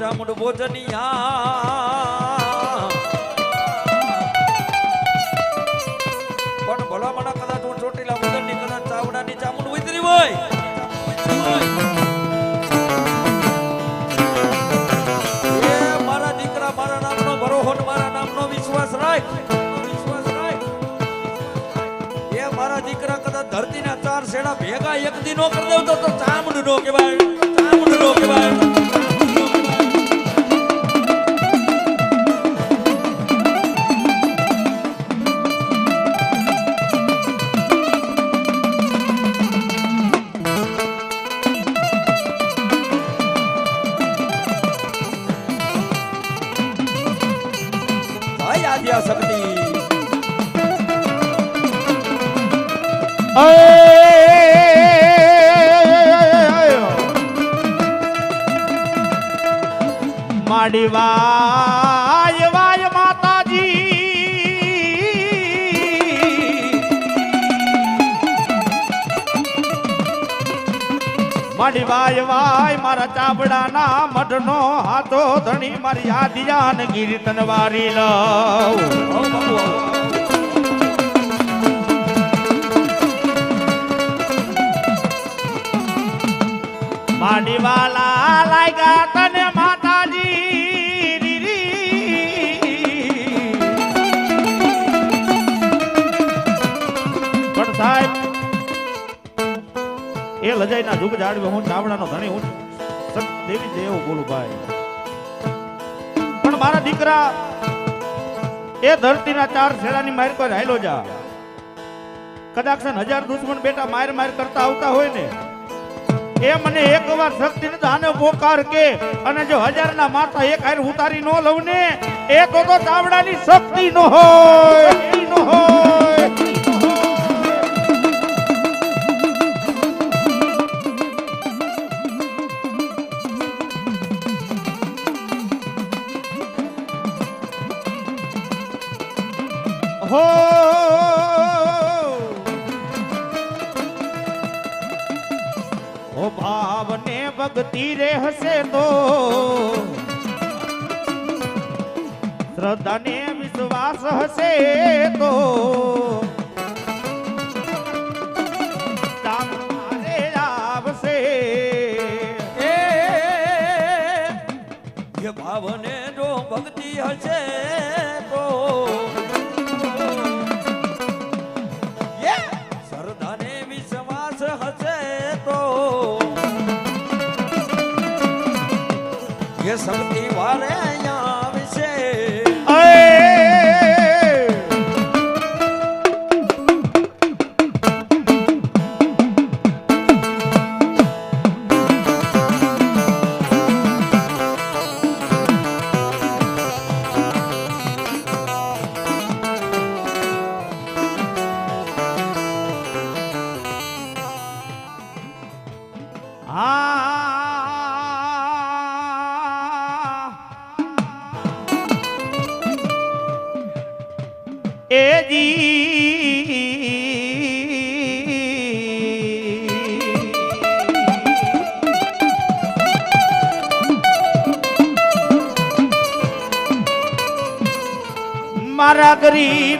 ચામુંડ ભોજનિયા. પણ ભલા મને કદાચ હું ચોટીલા વગરની કદાચ ચાવડાની ચામુંડ ઉતરી હોય. મારા દીકરા મારા નામનો ભરોહો મારા નામનો વિશ્વાસ રાખ. એ મારા દીકરા કદાચ ધરતીના ચાર શેડા ભેગા એક દી નો કરી દેવ તો ચામુંડ નો કહેવાય. ચામુંડ નો કહેવાય. વાય વાય માતાજી. માડી વાય વાય, મારા ચાબડાના મઢનો હાથો ધણી મારી આદિયાન કીર્તન વારી લઉં. માડી વાલા લાગ્યા તને એ લજાઈના જુગ જાળવે હું ચાવડાનો ધણી હું દેવી દેવ બોલું ભાઈ પણ મારા દીકરા એ ધરતીના ચાર છેડાની માર કોઈ હાલો જા. કદાચ હજાર દુશ્મન બેટા માર માર કરતા આવતા હોય ને, એ મને એક વાર શક્તિ ને આને પોકાર કે, અને જો હજાર ના મારતા એક હાર ઉતારી નો લઉં ને, એ તો તો ચાવડાની શક્તિ નો હોય, શક્તિ નો હોય. વિશ્વાસ હશે તો ભાવને જો ભક્તિ હશે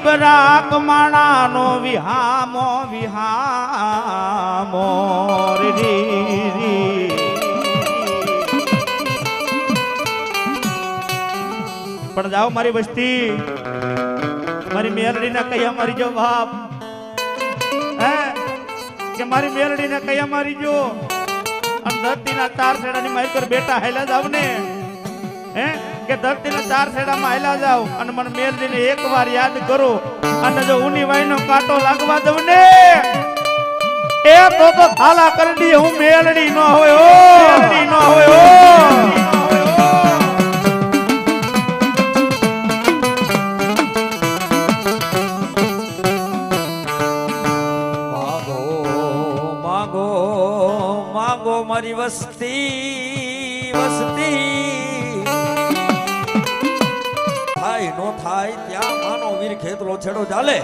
રાગ માણાનો વિહામો વિહામો. પણ જાઓ મારી વસ્તી, મારી મેલડીને કહ્યા મારી જો બાપ. હે? કે મારી મેલડીને કહ્યા મારી જો. અને ધરતીના ચાર છેડાની મારી પર બેટા હેલા જાવ ને હે? કે ધરતીના ચાર છેડામાં હેલા જાવ અને મને મેલડીને એક વાર યાદ કરો. અને જો ઉની વાઈનો કાંટો લાગવા દઉં ને એ તો તો થાલા કરડી હું મેલડી ન હોય ઓ મેલડી નો હોય ઓ માગો માગો માગો મારી વસ્તી વસ્તી. થાય નો થાય ત્યાં માનો વીર ખેતલો છેડો ચાલે.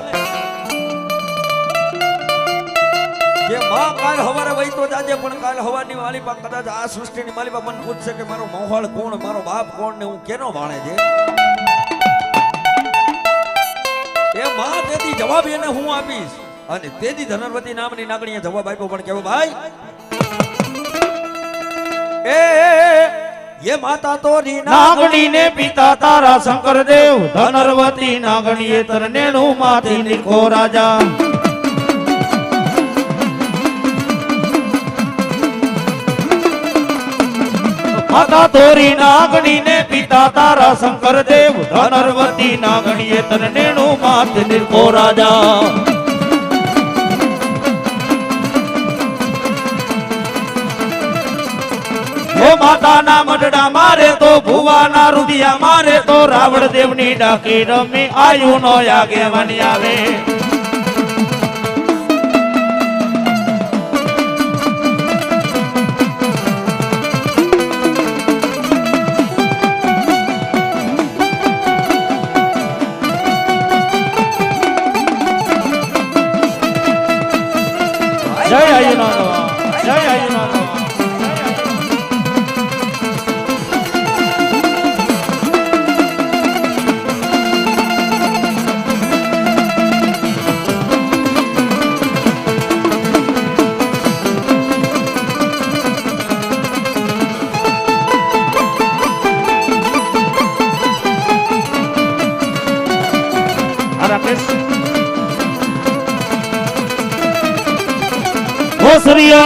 કે માં કાલ હવારે વહી તો જાજે, પણ કાલ હવારની માલિપા કદાચ આ સૃષ્ટિની માલિપા મને પૂછશે કે મારો મોહળ કોણ, મારો બાપ કોણ ને હું કેનો ભાણે છે? એ માં તેથી જવાબ એને હું આપીશ. અને તેથી ધનરવતી નામની નાગણીએ જવાબ આપ્યો, પણ કેવો ભાઈ? એ ये माता તોરી નાગણી ને પિતા તારા શંકરદેવ ધનરવતી નાગણી એ તરને નું માથી નીખો રાજા. માતા તોરી નાગણી ને પિતા તારા શંકરદેવ ધનરવતી નાગણી એ તરને નું માથ નીખો રાજા. માતાના મઢડા મારે તો ભુવાના રુધિયા મારે તો રાવણ દેવની ડાકી રમી આયુ નો આગેવાની આવે. જય આયુ જય આયુ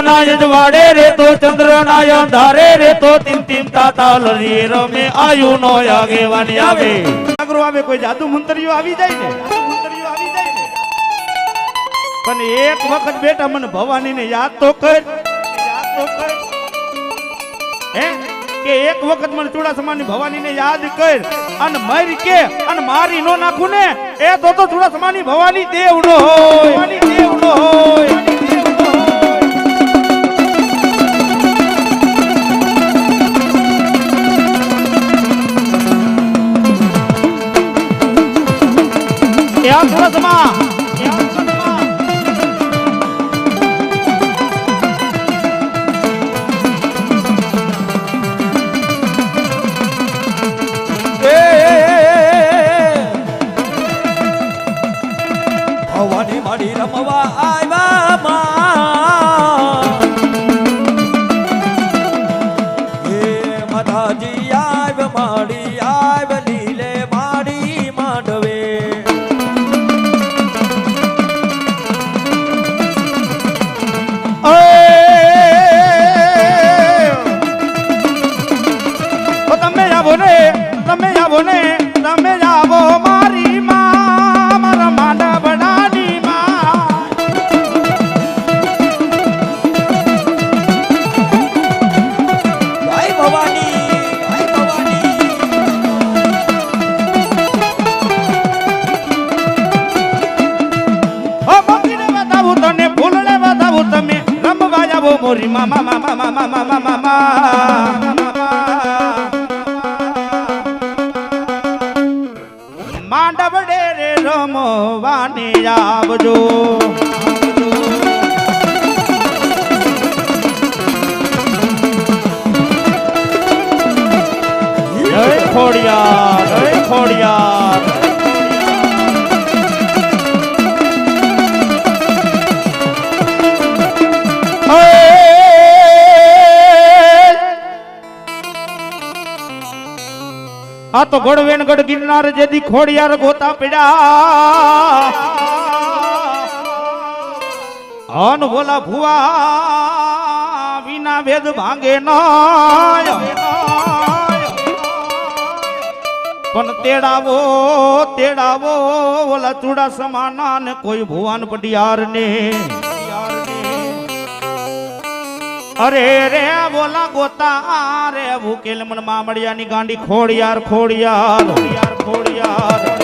નો યજવાડે રે તો ચંદ્રના અંધારે રે તો તિમ તિમ તાતા લરી રમે આયુ નો આગેવાની આવે. જાગરો આવે, કોઈ જાદુ મંતરીઓ આવી જાય ને? આવી જાય ને? પણ એક વખત બેટા, મને ભવાની ને યાદ તો કર. યાદ તો કર. હે? કે એક વખત મને ચૂડાસમાની ભવાની ને યાદ કર. અને મરી કે, અને મારી નો નાખું ને? એ તો તો ચુડાસમાની ભવાની દેવ નો હોય. ભવાની દેવ નો હોય. 你刚了什么？મોરી મામા મામા મામા મામા મામા માંડવડે રે રમો વાણી આવજો. ખોડિયા ખોડિયા આ તો ગોળવેન ગઢ ગિરનાર જેદી ખોડિયાર ગોતા પડ્યા અન બોલા ભુવા વિના વેદ ભાંગે નાય. પણ તેડાવો તેડાવો, ઓલા ચૂડા સમાના ને કોઈ ભુવાન પટિયાર ને અરે રે બોલા ગોતા રે ભૂકેલ મન મામડિયાની ગાંડી ખોડિયાર ખોડિયાર ખોડિયાર ખોડિયાર.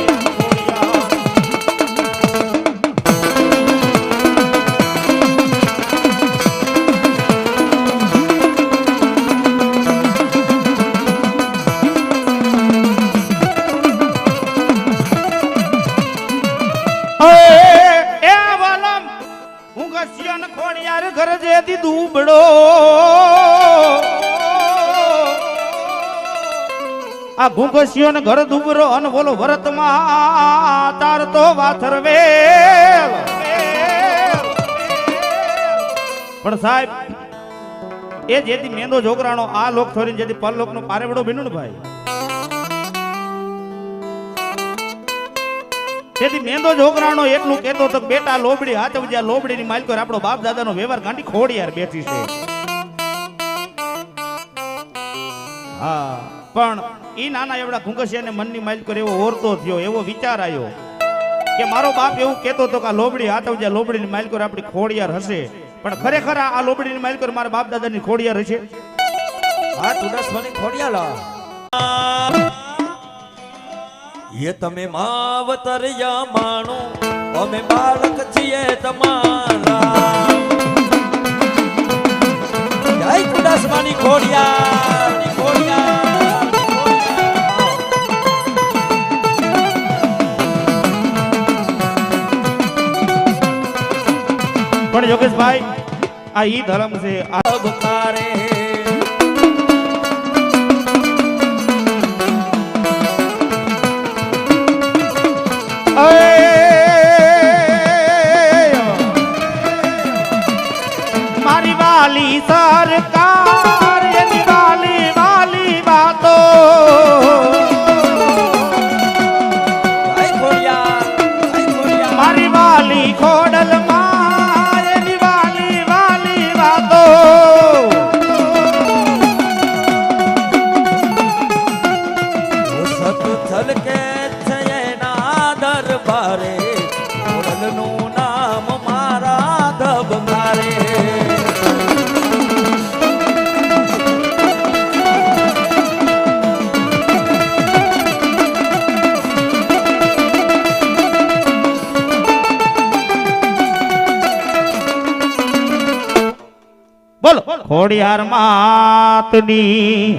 ઘૂંઘસિયો ને ઘર દુબરો અને બોલો, ભરતમાં તાર તો વાથર વેલ. પણ સાહેબ, એ જેથી મેંદો છોકરાનો, આ લોક છોડીને જેથી પરલોક નો પારેવડો બન્યો ને ભાઈ તેથી મેંદો છોકરાનો એટલું કહેતો તો બેટા લોબડી, હાથ જ્યાં લોબડી ની માલિકો આપણો બાપ દાદાનો વ્યવહાર કાંઠી ખોડી યાર બેઠી છે. હા. પણ એ નાના એવડા ઘુંઘસિયાને મનની માલિકો એવો ઓરતો થયો, એવો વિચાર આવ્યો કે મારો બાપ એવું કહેતો હતો કે આ લોબડી હાથ જ્યાં લોબડીની માલિકો આપણી ખોડિયાર હશે. પણ ખરેખર આ લોબડીની માલિકો મારા બાપ દાદાની ખોડિયાર હશે? હા, ચુડાસમાની ખોડિયાલા એ તમે માવતરિયા માણો, અમે બાળક છીએ તમારા. જય ચુડાસમાની ખોડિયાર ખોડિયાર. પણ યોગેશભાઈ આ ઈ ધર્મ છે. અબકારે મારી વાલી સરકાર ખોડિયાર માતની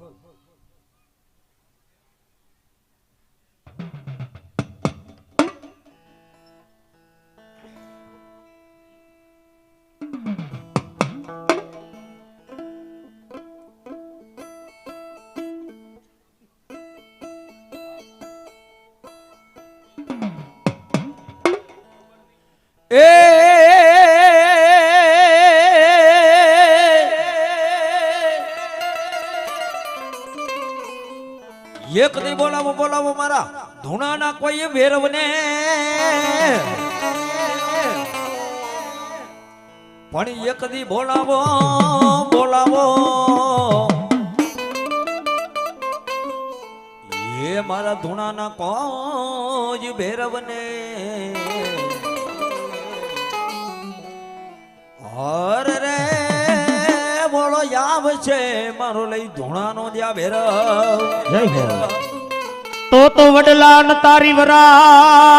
એક દી બોલાવો બોલાવો મારા ધૂણાના કોઈ ભેરવને પણ એક દી બોલાવો બોલાવો. એ મારા ધૂણાના કોજ ભેરવને હર રે બોલો છે મારો લઈ ધૂણાનો નો ભેરવ જય તો તો વડલા ન તારી વરાડ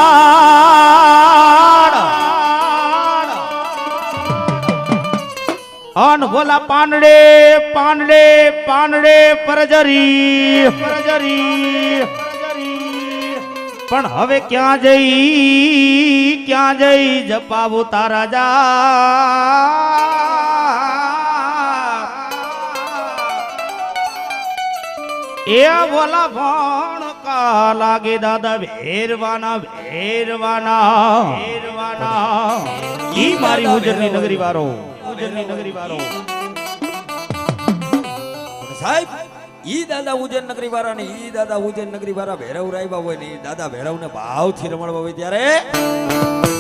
અન ભોલા પાંડે પાંડે પાંડે પરજરી પરજરી. પણ હવે ક્યાં જઈ ક્યાં જઈ જપાવું તારા જા. એ ભોલા ભણ કા લાગે દાદા ભેરવાના ભેરવાના ભેરવાના ઈ મારી ઉજરની નગરી વારો ઉજરની નગરી વારો સાહેબ, ઈ દાદા ઉજ્જૈન નગરી વાળા ને ઈ દાદા ઉજન નગરી વાળા ભેરવ રાયવા હોય ને ઈ દાદા ભેરવ ને ભાવથી રમણવા હોય ત્યારે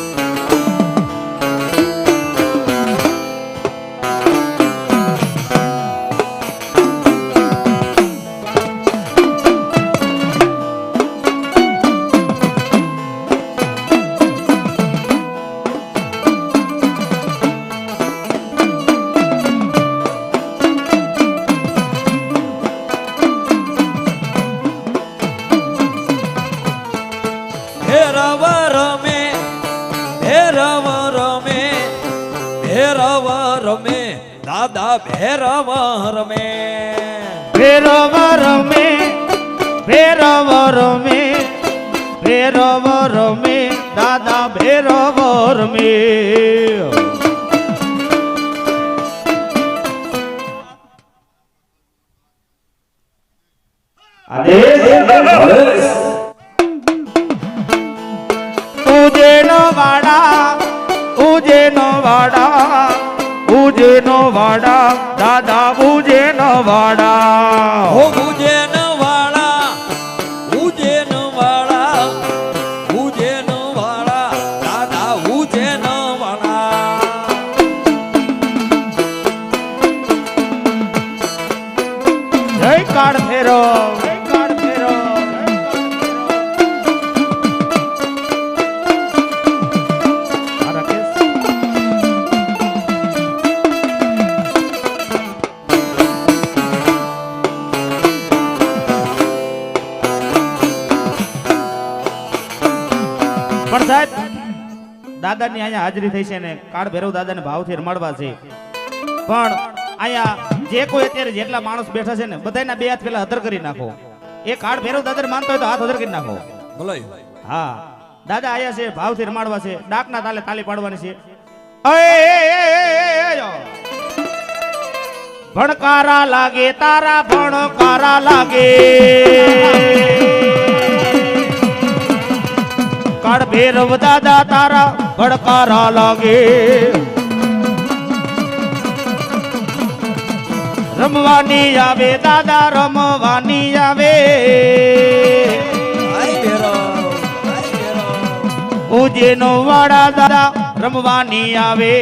દાદા ભેરવ રમે. ભેરવ રમે ભેરવ રમે ભેરવ રમે દાદા ભેરવ રમે. ઉજેનો વાડા દાદા ઉજેનો વાડા. થઈ છે ને કાળ ભૈરવ દાદાને ભાવથી રમાડવા છે. પણ અહીંયા જે કોઈ અત્યારે જેટલા માણસ બેઠા છે ને બધાના બે હાથ પેલા હતર કરી નાખો. એ કાળ ભૈરવ દાદા માનતો હોય તો હાથ હતર કરી નાખો. ભલે હા. દાદા આયા છે ભાવથી રમાડવા છે ડાકના તાલે તાલી પાડવાની છે. ભણકારા લાગે તારા ભણકારા લાગે. કાળ ભેરવ દાદા તારા ભડકારા લાગે. રમવાની આવે દાદા રમવાની આવે. આય નો વાડા દાદા રમવાની આવે.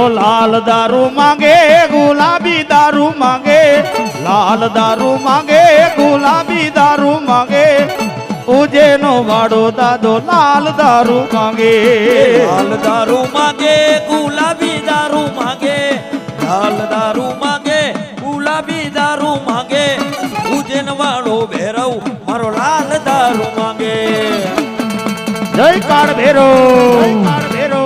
ઓ લાલ દારૂ માંગે ગુલાબી દારૂ માંગે લાલ દારૂ માંગે ગુલાબી દારૂ માંગે. ઉજેનો વાડો દાદો લાલ દારૂ માંગે. લાલ દારૂ માંગે ગુલાબી દારૂ માંગે. લાલ દારૂ માંગે ગુલાબી દારૂ માંગે. ઉજેન વાળો ભેરવ મારો લાલ દારૂ જય કાળ ભેરો કાળ ભેરો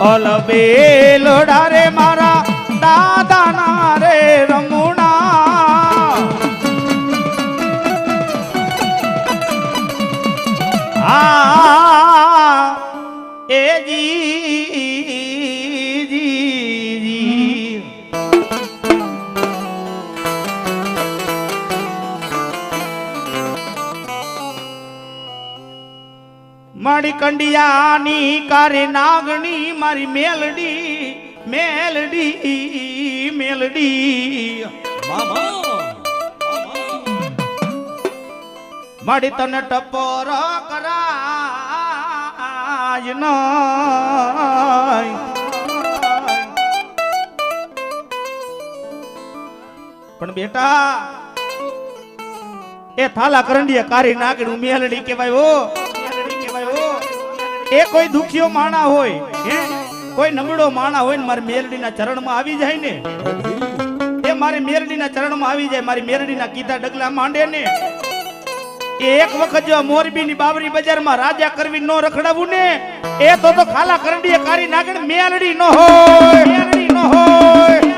ઓ અલ બેલોડા રે મારી કરે નાગણી મારી મેલડી મેલડી મેલડી. માડી તને ટપોર કરાય ન પણ બેટા, એ થાલા કરંડીએ કારી નાગણું મેલડી કહેવાય હો. એ કોઈ દુખિયો માણા હોય, હે? કોઈ નબળો માણા હોય ને મારી મેરડીના ચરણમાં આવી જાય ને? એ મારી મેરડીના ચરણમાં આવી જાય, મારી મેરડીના કીધા ડગલા માંડે ને? એ એક વખત જો મોરબીની બાબરી બજારમાં રાજા કરવી નો રખડાવું ને, એ તો તો ખાલા કરડીએ કારી નાગણ મેરડી નો હોય મેરડી નો હોય.